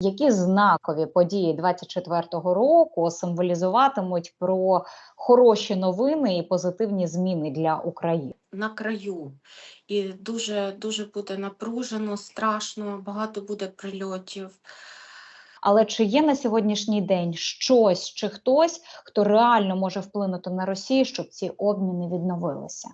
Які знакові події 24-го року символізуватимуть про хороші новини і позитивні зміни для України? на краю. І дуже дуже буде напружено, страшно, багато буде прильотів. Але чи є на сьогоднішній день щось чи хтось, хто реально може вплинути на Росію, щоб ці обміни відновилися?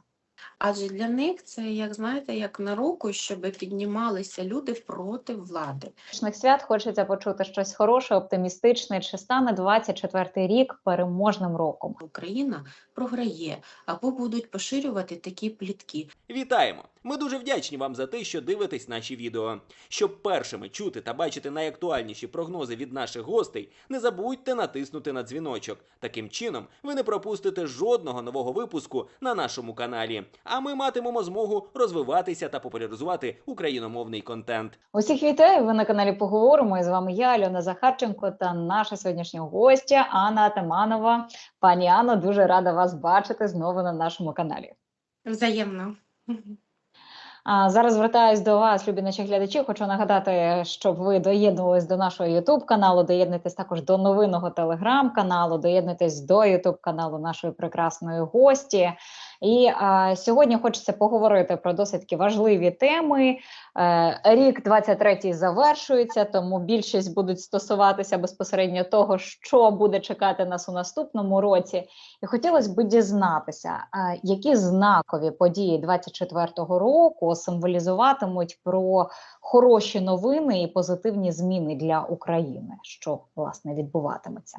Адже для них це, як знаєте, як на руку, щоб піднімалися люди проти влади. Новорічних свят хочеться почути щось хороше, оптимістичне. Чи стане 24-й рік переможним роком? Україна програє або будуть поширювати такі плітки. Вітаємо! Ми дуже вдячні вам за те, що дивитесь наші відео. Щоб першими чути та бачити найактуальніші прогнози від наших гостей, не забудьте натиснути на дзвіночок. Таким чином, ви не пропустите жодного нового випуску на нашому каналі. А ми матимемо змогу розвиватися та популяризувати україномовний контент. Усіх вітаю! Ви на каналі Поговоримо. І з вами я, Альона Захарченко, та наша сьогоднішня гостя Анна Атаманова. Пані Анно, дуже рада вас бачити знову на нашому каналі. Взаємно. А зараз звертаюсь до вас, любі наші глядачі. Хочу нагадати, щоб ви доєднувались до нашого Ютуб каналу, доєднуйтесь також до новинного телеграм-каналу, доєднуйтесь до Ютуб каналу нашої прекрасної гості. І а, сьогодні хочеться поговорити про досить важливі теми. Е, рік 23-й завершується, тому більшість будуть стосуватися безпосередньо того, що буде чекати нас у наступному році. І хотілося б дізнатися, а, які знакові події 24-го року символізуватимуть про хороші новини і позитивні зміни для України, що власне відбуватиметься.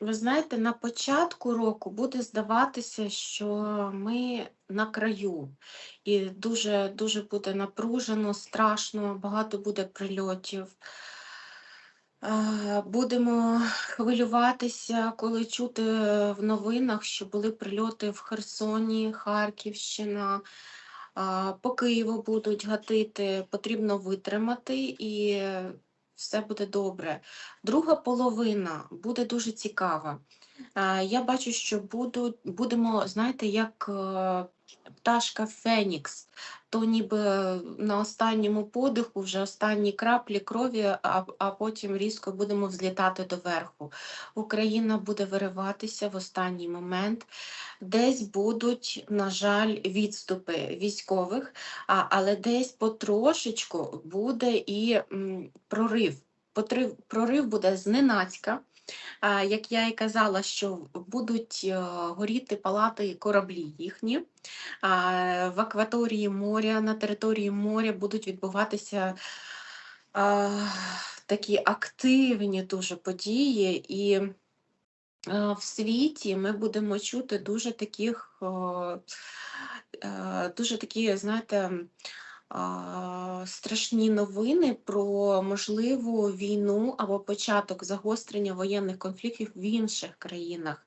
Ви знаєте, на початку року буде здаватися, що ми на краю, і дуже дуже буде напружено, страшно, багато буде прильотів. Е, Будемо хвилюватися, коли чути в новинах, що були прильоти в Херсоні, Харківщина, по Києву будуть гатити. Потрібно витримати і все буде добре. Друга половина буде дуже цікава. Я бачу, що буду, будемо, знаєте, як е, пташка Фенікс, то ніби на останньому подиху, вже останні краплі крові, а, а потім різко будемо взлітати до верху. Україна буде вириватися в останній момент. Десь будуть, на жаль, відступи військових, а, але десь потрошечку буде і м, прорив. Прорив буде зненацька. Як я і казала, що будуть е, горіти палати кораблі їхні. В акваторії моря, на території моря будуть відбуватися такі активні дуже події, і в світі ми будемо чути дуже таких, е, дуже такі, знаєте, страшні новини про можливу війну або початок загострення воєнних конфліктів в інших країнах.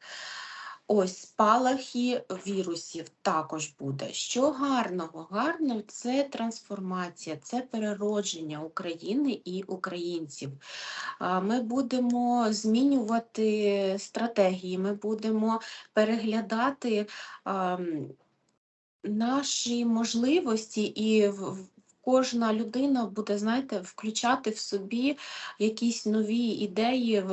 Ось спалахи вірусів також буде. Що гарного? Гарно це трансформація, це переродження України і українців. Ми будемо змінювати стратегії, ми будемо переглядати. Наші можливості, і кожна людина буде, знаєте, включати в собі якісь нові ідеї,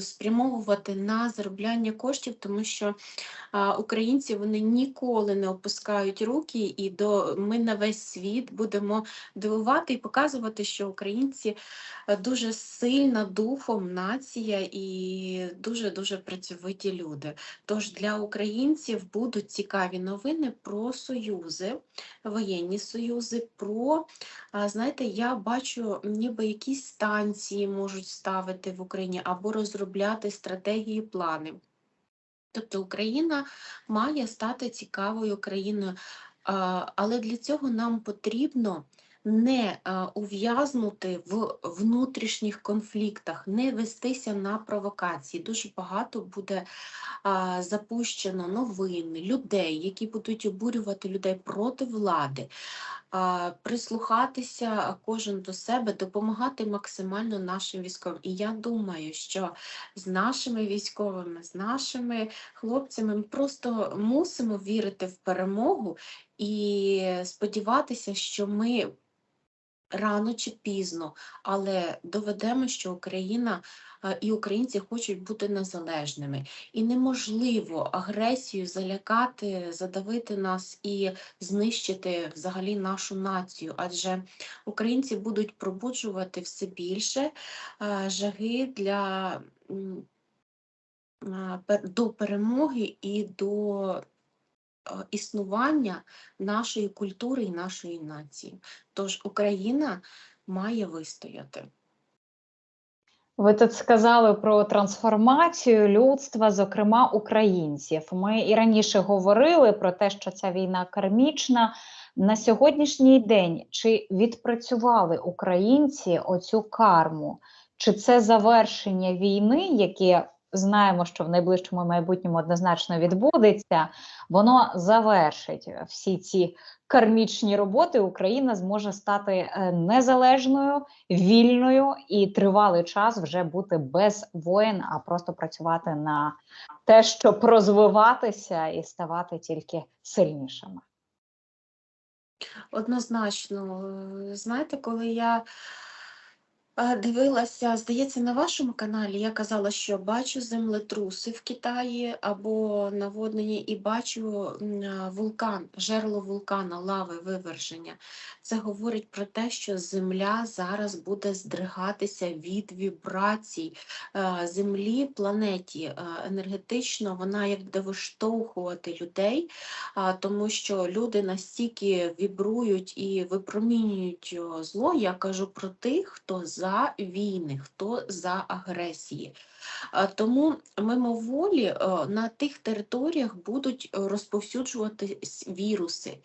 спрямовувати на заробляння коштів, тому що українці вони ніколи не опускають руки, і до ми на весь світ будемо дивувати і показувати, що українці е, дуже сильна духом нація і дуже дуже працьовиті люди. Тож для українців будуть цікаві новини про союзи, воєнні союзи. Про знаєте, я бачу, ніби якісь станції можуть ставити в Україні або розробляти стратегії, плани. Тобто Україна має стати цікавою країною, але для цього нам потрібно не ув'язнути в внутрішніх конфліктах, не вестися на провокації. Дуже багато буде запущено новин, людей, які будуть обурювати людей проти влади. Прислухатися кожен до себе, допомагати максимально нашим військовим. І я думаю, що з нашими військовими, з нашими хлопцями ми просто мусимо вірити в перемогу і сподіватися, що ми рано чи пізно, але доведемо, що Україна е, і українці хочуть бути незалежними. І неможливо агресію залякати, задавити нас і знищити взагалі нашу націю, адже українці будуть пробуджувати все більше е, жаги для м, до перемоги і до е, існування нашої культури і нашої нації. Тож Україна має вистояти. Ви тут сказали про трансформацію людства, зокрема українців. Ми і раніше говорили про те, що ця війна кармічна. На сьогоднішній день чи відпрацювали українці оцю карму? Чи це завершення війни, яке знаємо, що в найближчому майбутньому однозначно відбудеться, воно завершить всі ці кармічні роботи? Україна зможе стати е, незалежною, вільною і тривалий час вже бути без воєн, а просто працювати на те, щоб розвиватися і ставати тільки сильнішими. Однозначно, е, знаєте, коли я дивилася, здається, на вашому каналі, я казала, що бачу землетруси в Китаї або наводнені, і бачу вулкан, жерло вулкана, лави, виверження. Це говорить про те, що земля зараз буде здригатися від вібрацій землі, планеті енергетично, вона як буде виштовхувати людей тому що люди настільки вібрують і випромінюють зло. Я кажу про тих, хто за війни, хто за агресії. Тому мимоволі е, на тих територіях будуть розповсюджуватись віруси,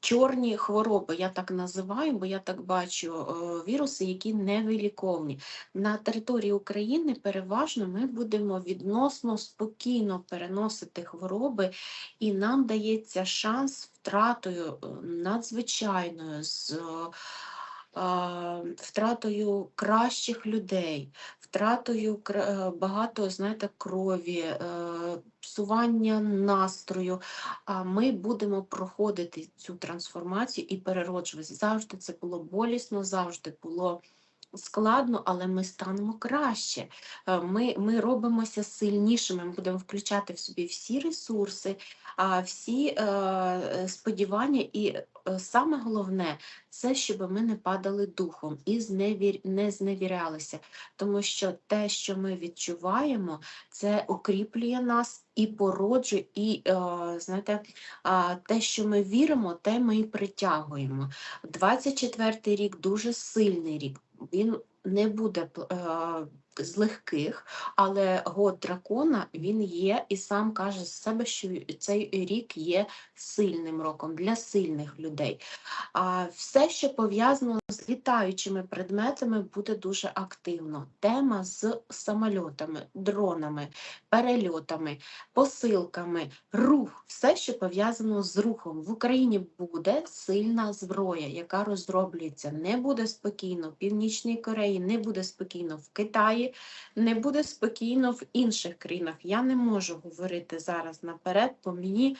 чорні хвороби, я так називаю, бо я так бачу е, віруси, які невиліковні. На території України переважно ми будемо відносно спокійно переносити хвороби і нам дається шанс втратою е, надзвичайною, з втратою кращих людей, втратою е, багато, знаєте, крові, е, псування настрою. А ми будемо проходити цю трансформацію і перероджуватися. Завжди це було болісно, завжди було складно, але ми станемо краще. Е, Ми, ми робимося сильнішими, ми будемо включати в собі всі ресурси, всі е, сподівання, і е, саме головне це, щоб ми не падали духом і не зневірялися, тому що те, що ми відчуваємо, це укріплює нас і породжує, і знаєте, те, що ми віримо, те ми і притягуємо. 24-й рік дуже сильний рік. Він не буде е, з легких, але год дракона він є і сам каже з себе, що цей рік є сильним роком для сильних людей. А все, що пов'язано з літаючими предметами, буде дуже активно. Тема з самольотами, дронами, перельотами, посилками, рух, все, що пов'язано з рухом. В Україні буде сильна зброя, яка розроблюється. Не буде спокійно в Північній Кореї, не буде спокійно в Китаї, не буде спокійно в інших країнах. Я не можу говорити зараз наперед, бо мені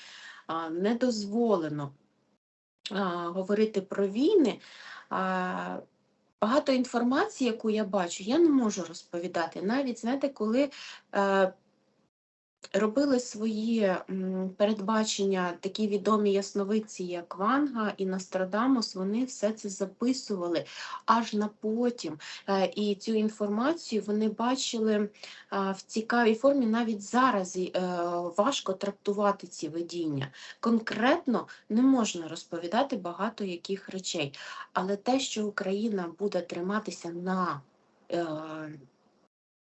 не дозволено говорити про війни. Багато інформації, яку я бачу, я не можу розповідати. Навіть, знаєте, коли е, робили свої передбачення такі відомі ясновидці, як Ванга і Нострадамус, вони все це записували аж на потім. Е, І цю інформацію вони бачили в цікавій формі. Навіть зараз е, важко трактувати ці видіння. Конкретно не можна розповідати багато яких речей, але те, що Україна буде триматися на е,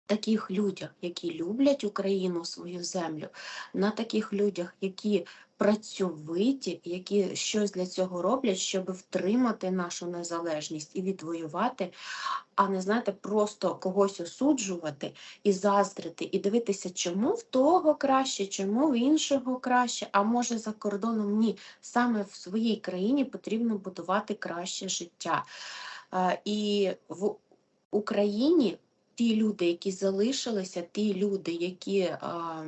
таких людях, які люблять Україну, свою землю, на таких людях, які працьовиті, які щось для цього роблять, щоб втримати нашу незалежність і відвоювати, а не знаєте, просто когось осуджувати і заздрити, і дивитися, чому в того краще, чому в іншого краще, а може за кордоном ні. Саме в своїй країні потрібно будувати краще життя. Е, І в Україні ті люди, які залишилися, ті люди, які а,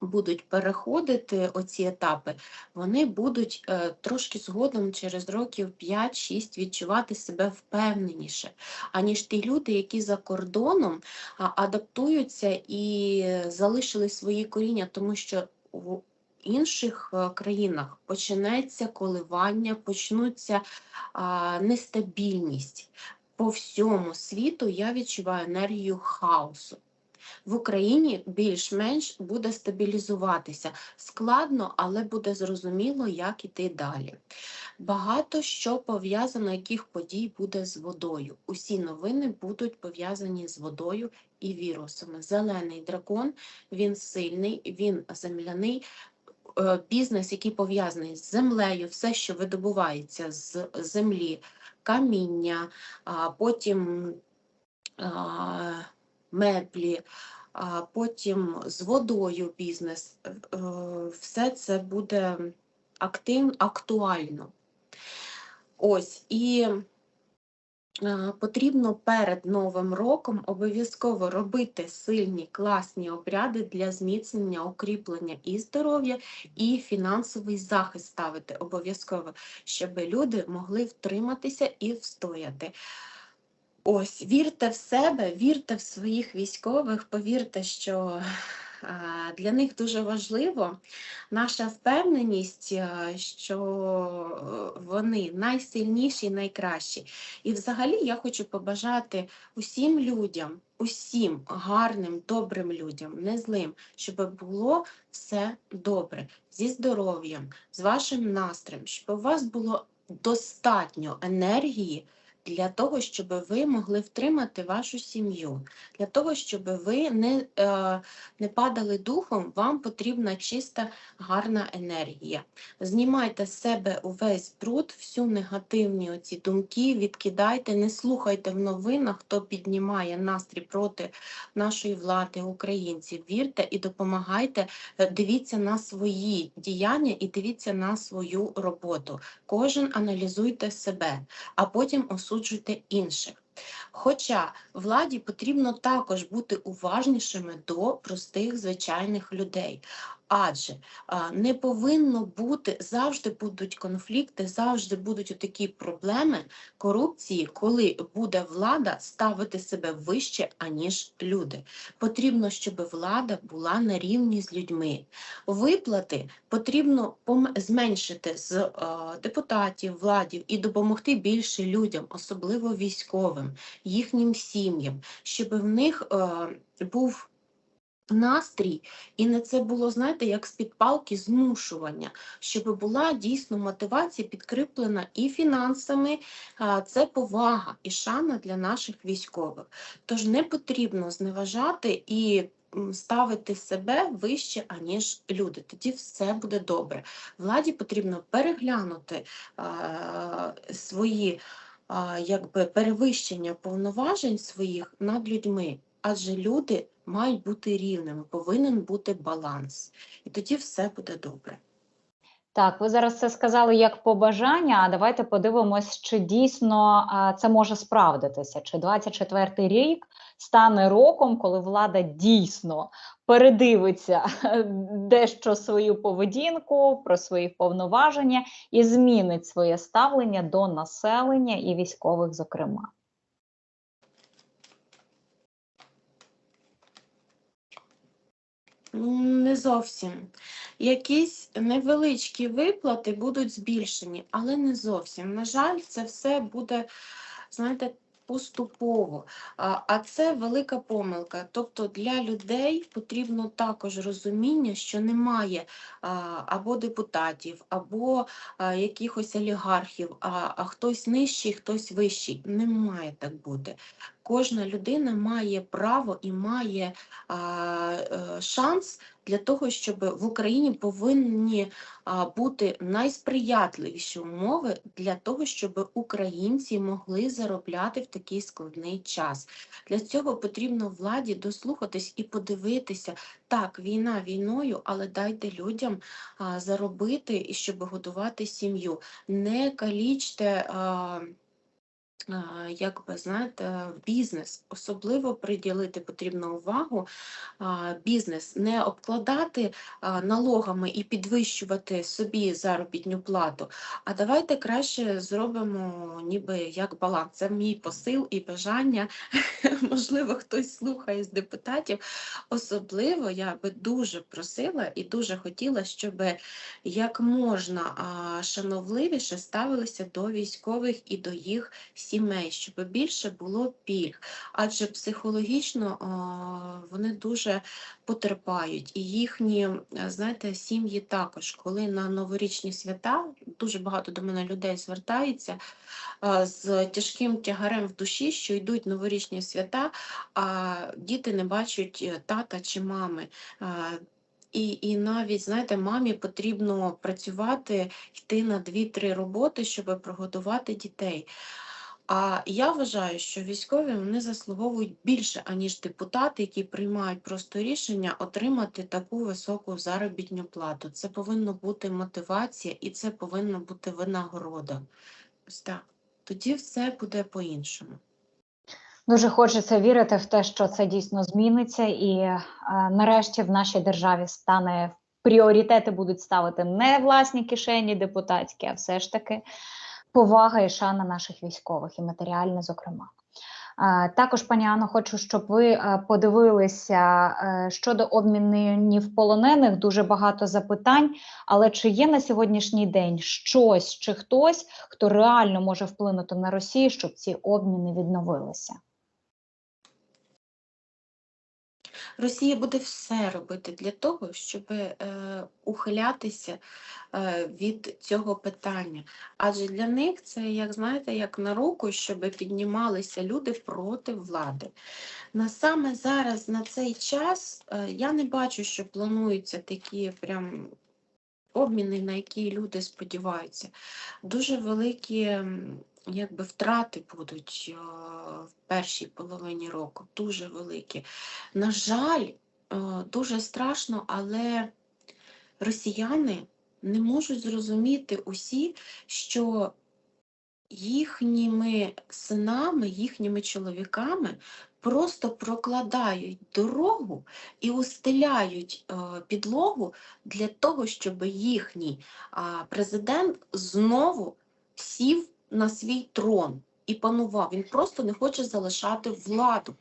будуть переходити оці етапи, вони будуть е, трошки згодом через років 5-6 відчувати себе впевненіше, аніж ті люди, які за кордоном а, адаптуються і залишили свої коріння, тому що в інших е, країнах почнеться коливання, почнуться а, нестабільність. По всьому світу я відчуваю енергію хаосу. В Україні більш-менш буде стабілізуватися. Складно, але буде зрозуміло, як іти далі. Багато що пов'язано, яких подій буде з водою. Усі новини будуть пов'язані з водою і вірусами. Зелений дракон, він сильний, він земляний. Е, Бізнес, який пов'язаний з землею, все, що видобувається з землі, каміння, потім меблі, потім з водою бізнес, е, все це буде актуально. Ось і потрібно перед Новим роком обов'язково робити сильні, класні обряди для зміцнення, укріплення і здоров'я, і фінансовий захист ставити обов'язково, щоб люди могли втриматися і встояти. Ось, вірте в себе, вірте в своїх військових, повірте, що для них дуже важливо наша впевненість, що е, вони найсильніші, найкращі. І взагалі я хочу побажати усім людям, усім гарним, добрим людям, не злим, щоб було все добре зі здоров'ям, з вашим настроєм, щоб у вас було достатньо енергії для того, щоб ви могли втримати вашу сім'ю, для того, щоб ви не, е, не падали духом, вам потрібна чиста, гарна енергія. Знімайте з себе увесь бруд, всю негативні оці думки, відкидайте, не слухайте в новинах, хто піднімає настрій проти нашої влади, українців. Вірте і допомагайте, е, дивіться на свої діяння і дивіться на свою роботу. Кожен аналізуйте себе, а потім осуджуйте інших. Хоча владі потрібно також бути уважнішими до простих звичайних людей. Адже не повинно бути, завжди будуть конфлікти, завжди будуть такі проблеми корупції, коли буде влада ставити себе вище, аніж люди. Потрібно, щоб влада була на рівні з людьми. Виплати потрібно зменшити з е, депутатів, владів і допомогти більше людям, особливо військовим, їхнім сім'ям, щоб в них е, був настрій, і не це було, знаєте, як з-під палки змушування, щоб була дійсно мотивація підкріплена і фінансами, це повага і шана для наших військових. Тож не потрібно зневажати і ставити себе вище, аніж люди. Тоді все буде добре. Владі потрібно переглянути а, свої а, якби перевищення повноважень своїх над людьми, адже люди мають бути рівними, повинен бути баланс. І тоді все буде добре. Так, ви зараз це сказали як побажання. А давайте подивимось, чи дійсно це може справдитися. Чи 24-й рік стане роком, коли влада дійсно передивиться дещо свою поведінку, про свої повноваження і змінить своє ставлення до населення і військових, зокрема. Не зовсім. Якісь невеличкі виплати будуть збільшені, але не зовсім. На жаль, це все буде, знаєте, поступово. А це велика помилка. Тобто для людей потрібно також розуміння, що немає або депутатів, або якихось олігархів, а, хтось нижчий, хтось вищий. Не має так бути. Кожна людина має право і має е, шанс для того, щоб в Україні повинні бути найсприятливіші умови для того, щоб українці могли заробляти в такий складний час. Для цього потрібно владі дослухатись і подивитися. Так, війна війною, але дайте людям заробити і щоб годувати сім'ю. Не калічте. А, е, як би знаєте, бізнес особливо приділити потрібно увагу. Бізнес не обкладати налогами і підвищувати собі заробітну плату. А давайте краще зробимо ніби як баланс. Це мій посил і бажання. Можливо, хтось слухає з депутатів. Особливо я би дуже просила і дуже хотіла, щоб як можна шановливіше ставилися до військових і до їх сімей, щоб більше було пільг. Адже психологічно вони дуже потерпають. І їхні, е, знаєте, сім'ї також, коли на новорічні свята дуже багато до мене людей звертається з тяжким тягарем в душі, що йдуть новорічні свята, а діти не бачать е, тата чи мами. І, і навіть, знаєте, мамі потрібно працювати, йти на 2-3 роботи, щоб прогодувати дітей. А я вважаю, що військові вони заслуговують більше, аніж депутати, які приймають просто рішення отримати таку високу заробітну плату. Це повинна бути мотивація і це повинна бути винагорода. Ось так. Тоді все буде по-іншому. Дуже хочеться вірити в те, що це дійсно зміниться, і е, нарешті в нашій державі стане пріоритети будуть ставити не власні кишені депутатські, а все ж таки повага і шана наших військових, і матеріальна, зокрема. Також, пані Анно, хочу, щоб ви е, подивилися е, щодо обмінів полонених. Дуже багато запитань. Але чи є на сьогоднішній день щось чи хтось, хто реально може вплинути на Росію, щоб ці обміни відновилися? Росія буде все робити для того, щоб е, ухилятися е, від цього питання. Адже для них це, як знаєте, як на руку, щоб піднімалися люди проти влади. На зараз, на цей час, е, я не бачу, що плануються такі прям обміни, на які люди сподіваються. Дуже великі якби, втрати будуть е, в першій половині року, дуже великі. На жаль, е, дуже страшно, але росіяни не можуть зрозуміти усі, що їхніми синами, їхніми чоловіками просто прокладають дорогу і устеляють е, підлогу для того, щоб їхній президент знову сів на свій трон і панував. Він просто не хоче залишати владу.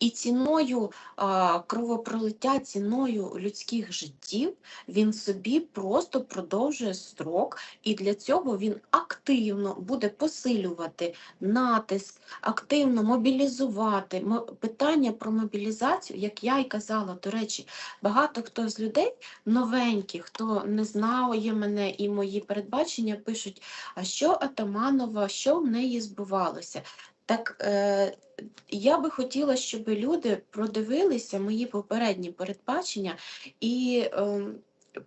І ціною кровопролиття, ціною людських життів він собі просто продовжує строк, і для цього він активно буде посилювати натиск, активно мобілізувати. Питання про мобілізацію, як я й казала, до речі, багато хто з людей новеньких, хто не знає мене і мої передбачення, пишуть, а що Атаманова, що в неї збувалося. Так е, я би хотіла, щоб люди продивилися мої попередні передбачення і е,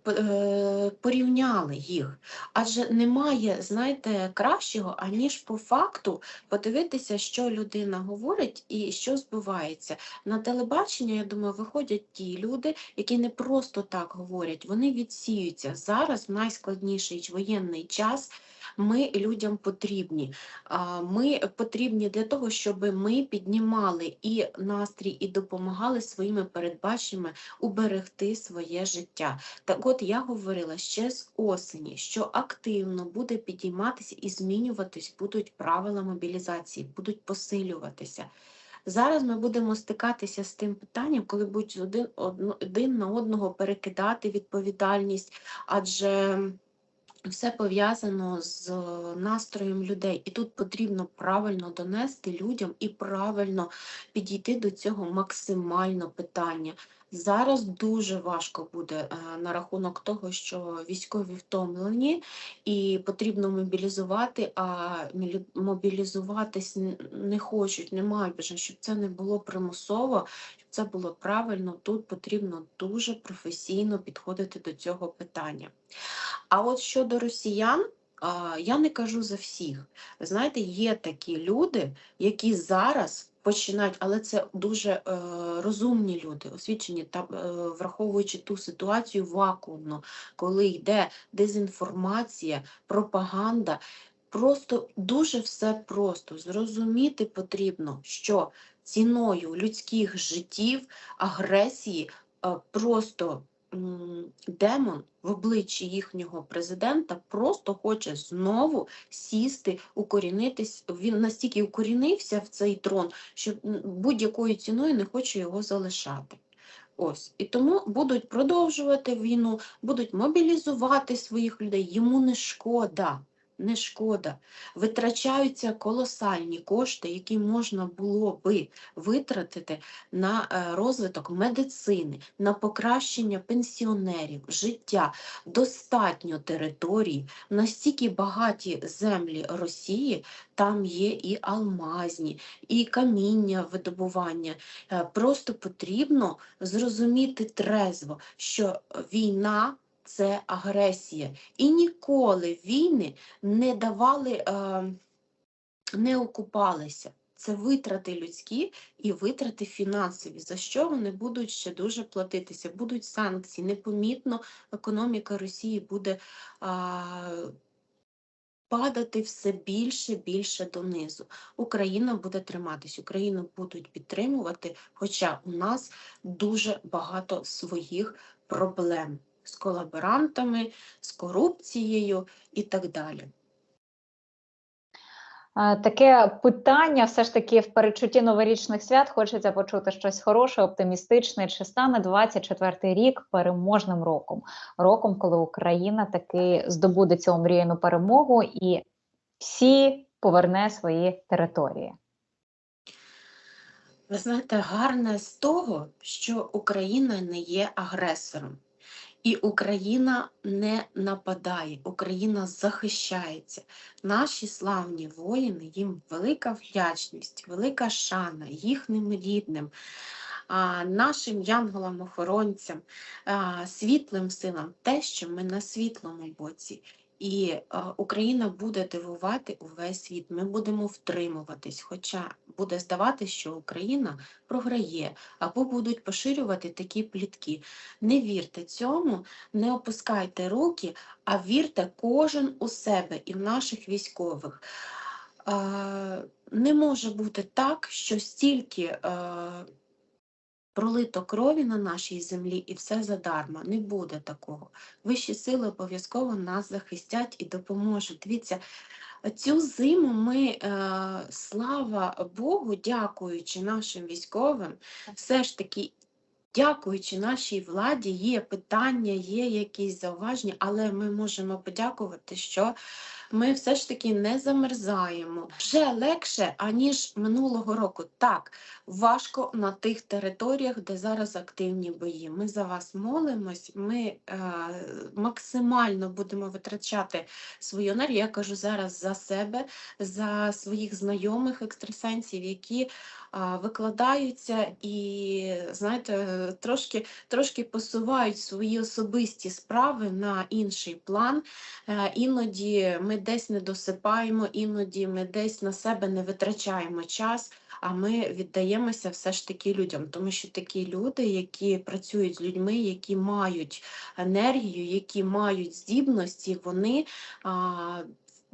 е, порівняли їх. Адже немає, знаєте, кращого, аніж по факту подивитися, що людина говорить і що збувається. На телебачення, я думаю, виходять ті люди, які не просто так говорять, вони відсіються. Зараз в найскладніший воєнний час. Ми людям потрібні. Ми потрібні для того, щоб ми піднімали і настрій, і допомагали своїми передбаченнями уберегти своє життя. Так от я говорила ще з осені, що активно буде підійматися і змінюватись будуть правила мобілізації, будуть посилюватися. Зараз ми будемо стикатися з тим питанням, коли будуть один, один на одного перекидати відповідальність, адже все пов'язано з е, настроєм людей, і тут потрібно правильно донести людям і правильно підійти до цього максимально питання. Зараз дуже важко буде е, на рахунок того, що військові втомлені і потрібно мобілізувати, а мобілізуватись не хочуть, не мають бажання, щоб це не було примусово, щоб це було правильно. Тут потрібно дуже професійно підходити до цього питання. А от щодо росіян, я не кажу за всіх. Знаєте, є такі люди, які зараз починають, але це дуже е, розумні люди, освічені та е, враховуючи ту ситуацію вакуумно, коли йде дезінформація, пропаганда. просто дуже все просто. Зрозуміти потрібно, що ціною людських життів, агресії е, просто демон в обличчі їхнього президента просто хоче знову сісти, укорінитись. Він настільки укорінився в цей трон, що будь-якою ціною не хоче його залишати. Ось і тому будуть продовжувати війну, будуть мобілізувати своїх людей. Йому не шкода, не шкода. Витрачаються колосальні кошти, які можна було би витратити на е, розвиток медицини, на покращення пенсіонерів, життя. Достатньо територій, настільки багаті землі Росії, там є і алмазні, і каміння видобування. Е, Просто потрібно зрозуміти трезво, що війна це агресія. І ніколи війни не давали, е, не окупалися. Це витрати людські і витрати фінансові, за що вони будуть ще дуже платитися. Будуть санкції. Непомітно економіка Росії буде а, падати все більше більше донизу. Україна буде триматись, Україну будуть підтримувати, хоча у нас дуже багато своїх проблем з колаборантами, з корупцією і так далі. Таке питання, все ж таки, в передчутті новорічних свят хочеться почути щось хороше, оптимістичне. Чи стане 24-й рік переможним роком? Роком, коли Україна таки здобуде цю омріяну перемогу і всі поверне свої території. Ви знаєте, гарне з того, що Україна не є агресором. І Україна не нападає, Україна захищається. Наші славні воїни, їм велика вдячність, велика шана їхнім рідним, нашим янголам-охоронцям, світлим силам, те, що ми на світлому боці. І е, Україна буде дивувати увесь світ. Ми будемо втримуватись, хоча буде здаватися, що Україна програє, або будуть поширювати такі плітки. Не вірте цьому, не опускайте руки, а вірте кожен у себе і в наших військових. Е, Не може бути так, що стільки е, пролито крові на нашій землі і все задарма. Не буде такого. Вищі сили обов'язково нас захистять і допоможуть. Дивіться, цю зиму ми, е, слава Богу, дякуючи нашим військовим, все ж таки. Дякуючи нашій владі, є питання, є якісь зауваження, але ми можемо подякувати, що ми все ж таки не замерзаємо. Вже легше, аніж минулого року. Так, важко на тих територіях, де зараз активні бої. Ми за вас молимось, ми е, максимально будемо витрачати свою енергію. Я кажу зараз за себе, за своїх знайомих екстрасенсів, які а, викладаються і, знаєте, трошки, трошки посувають свої особисті справи на інший план. Е, Іноді ми десь не досипаємо, іноді ми десь на себе не витрачаємо час, а ми віддаємося все ж таки людям, тому що такі люди, які працюють з людьми, які мають енергію, які мають здібності, вони а,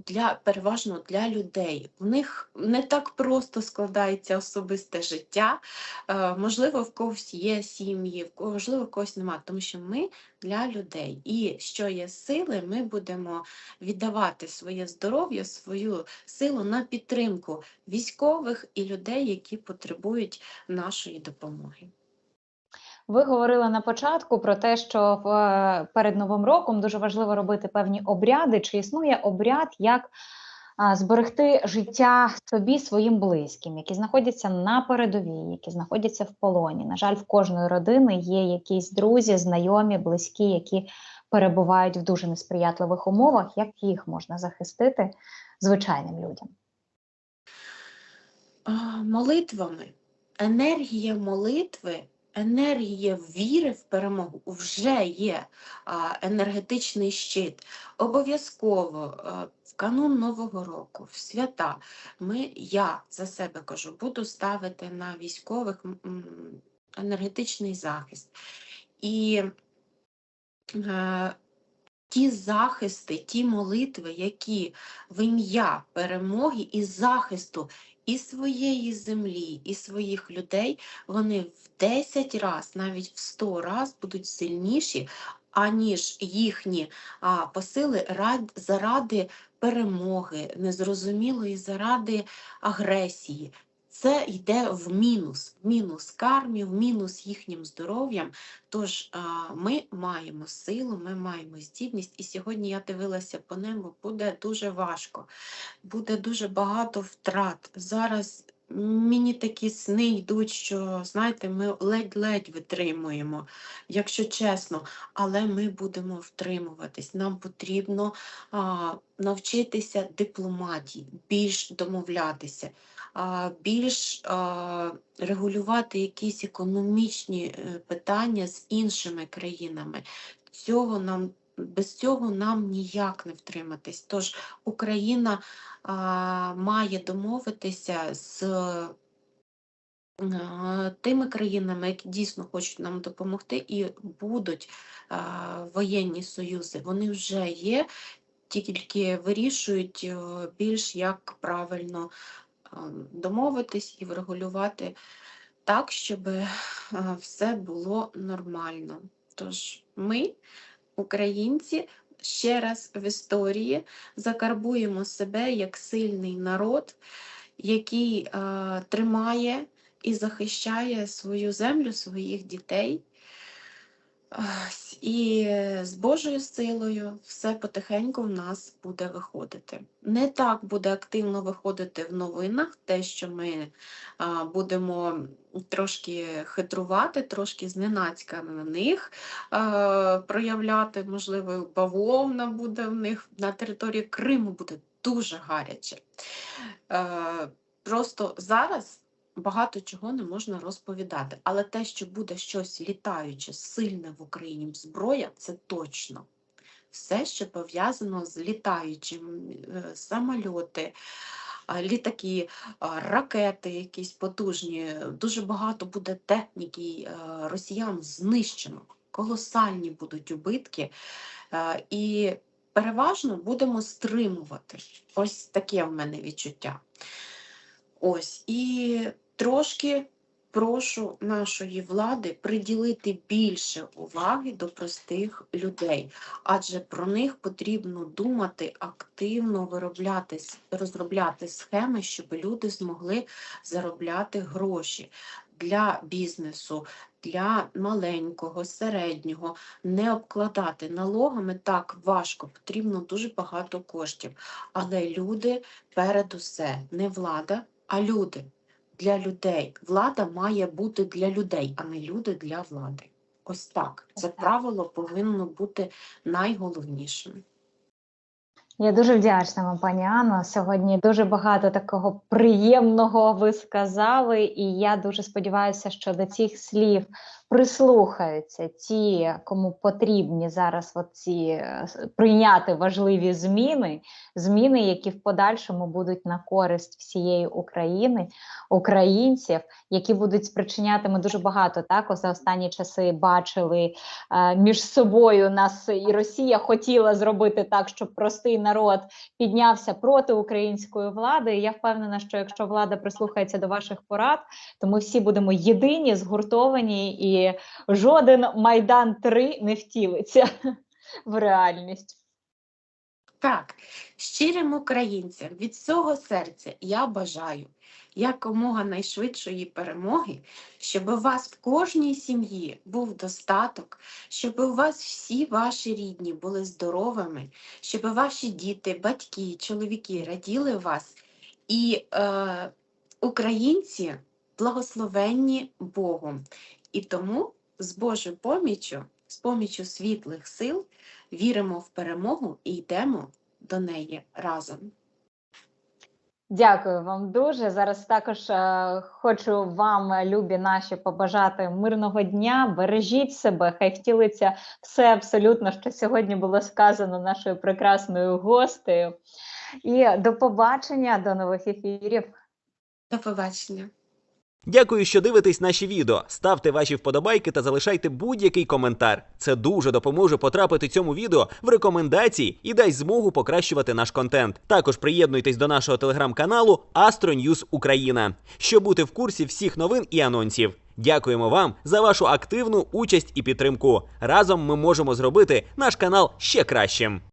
для переважно для людей. В них не так просто складається особисте життя. Е, можливо, в когось є сім'ї, в можливо, в когось немає, тому що ми для людей. І що є сили, ми будемо віддавати своє здоров'я, свою силу на підтримку військових і людей, які потребують нашої допомоги. Ви говорили на початку про те, що в, е, перед Новим роком дуже важливо робити певні обряди. Чи існує обряд, як зберегти життя собі своїм близьким, які знаходяться на передовій, які знаходяться в полоні? На жаль, в кожної родини є якісь друзі, знайомі, близькі, які перебувають в дуже несприятливих умовах. Як їх можна захистити звичайним людям? Молитвами. Енергія молитви, енергія віри в перемогу вже є енергетичний щит. Обов'язково а, в канун Нового року, в свята, ми, я за себе кажу, буду ставити на військових енергетичний захист. І е, ті захисти, ті молитви, які в ім'я перемоги і захисту і своєї землі, і своїх людей, вони в 10 раз, навіть в 100 раз будуть сильніші, аніж їхні а, посили рад- заради перемоги, незрозумілої заради агресії. Це йде в мінус, в мінус кармі, в мінус їхнім здоров'ям. Тож ми маємо силу, ми маємо здібність, і сьогодні я дивилася по небу, буде дуже важко, буде дуже багато втрат. Зараз мені такі сни йдуть, що знаєте, ми ледь-ледь витримуємо, якщо чесно, але ми будемо втримуватись. Нам потрібно а, навчитися дипломатії, більш домовлятися більш регулювати якісь економічні е, питання з іншими країнами. Цього нам, без цього нам ніяк не втриматись. Тож Україна а, має домовитися з а, тими країнами, які дійсно хочуть нам допомогти, і будуть а, воєнні союзи. Вони вже є, тільки вирішують е, більш як правильно домовитись і врегулювати так, щоб е, все було нормально. Тож ми, українці, ще раз в історії закарбуємо себе як сильний народ, який е, тримає і захищає свою землю, своїх дітей. І з Божою силою все потихеньку в нас буде виходити. Не так буде активно виходити в новинах, те, що ми будемо трошки хитрувати, трошки зненацька на них проявляти, можливо, бавовна буде в них на території Криму буде дуже гаряче. Е, просто зараз багато чого не можна розповідати. Але те, що буде щось літаюче, сильне в Україні, зброя, це точно. Все, що пов'язано з літаючим, е, самольоти, літаки, ракети якісь потужні, дуже багато буде техніки е, росіян знищено, колосальні будуть убитки. Е, І переважно будемо стримувати. Ось таке в мене відчуття. Ось і трошки прошу нашої влади приділити більше уваги до простих людей, адже про них потрібно думати активно, виробляти, розробляти схеми, щоб люди змогли заробляти гроші для бізнесу, для маленького, середнього, не обкладати налогами так важко, потрібно дуже багато коштів. Але люди перед усе, не влада, а люди для людей. Влада має бути для людей, а не люди для влади. Ось так. Це правило повинно бути найголовнішим. Я дуже вдячна вам, пані Анно. Сьогодні дуже багато такого приємного ви сказали, і я дуже сподіваюся, що до цих слів прислухаються ті, кому потрібні зараз ці е, прийняти важливі зміни, зміни, які в подальшому будуть на користь всієї України, українців, які будуть спричиняти ми дуже багато так за останні часи бачили е, між собою нас і Росія хотіла зробити так, щоб простий народ піднявся проти української влади. І я впевнена, що якщо влада прислухається до ваших порад, то ми всі будемо єдині, згуртовані, і жоден майдан 3 не втілиться в реальність. Так, щирим українцям від всього серця я бажаю якомога найшвидшої перемоги, щоб у вас в кожній сім'ї був достаток, щоб у вас всі ваші рідні були здоровими, щоб ваші діти, батьки, чоловіки раділи вас. І е, українці благословенні Богом. І тому з Божою поміччю, з поміччю світлих сил віримо в перемогу і йдемо до неї разом. Дякую вам дуже. Зараз також е, хочу вам, е, любі наші, побажати мирного дня. Бережіть себе, хай втілиться все абсолютно, що сьогодні було сказано нашою прекрасною гостею. І до побачення, до нових ефірів. До побачення. Дякую, що дивитесь наші відео. Ставте ваші вподобайки та залишайте будь-який коментар. Це дуже допоможе потрапити цьому відео в рекомендації і дасть змогу покращувати наш контент. Також приєднуйтесь до нашого телеграм-каналу News Україна, щоб бути в курсі всіх новин і анонсів. Дякуємо вам за вашу активну участь і підтримку. Разом ми можемо зробити наш канал ще кращим.